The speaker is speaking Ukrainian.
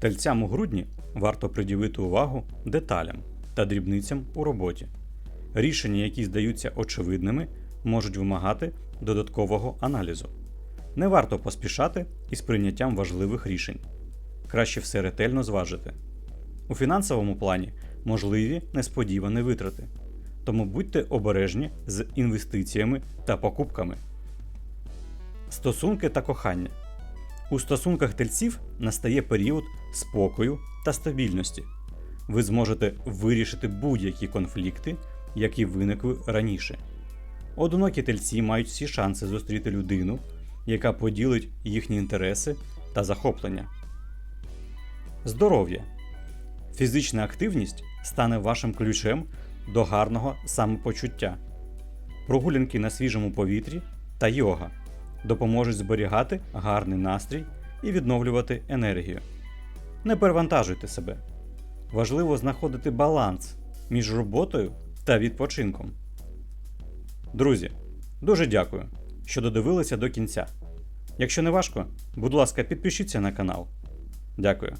Тельцям у грудні варто приділити увагу деталям та дрібницям у роботі. Рішення, які здаються очевидними, можуть вимагати додаткового аналізу. Не варто поспішати із прийняттям важливих рішень. Краще все ретельно зважити. У фінансовому плані можливі несподівані витрати, тому будьте обережні з інвестиціями та покупками. Стосунки та кохання. У стосунках тельців настає період спокою та стабільності. Ви зможете вирішити будь-які конфлікти, які виникли раніше. Одинокі тельці мають всі шанси зустріти людину, яка поділить їхні інтереси та захоплення. Здоров'я. Фізична активність стане вашим ключем до гарного самопочуття. Прогулянки на свіжому повітрі та йога допоможуть зберігати гарний настрій і відновлювати енергію. Не перевантажуйте себе. Важливо знаходити баланс між роботою та відпочинком. Друзі, дуже дякую, що додивилися до кінця. Якщо не важко, будь ласка, підпишіться на канал. Дякую.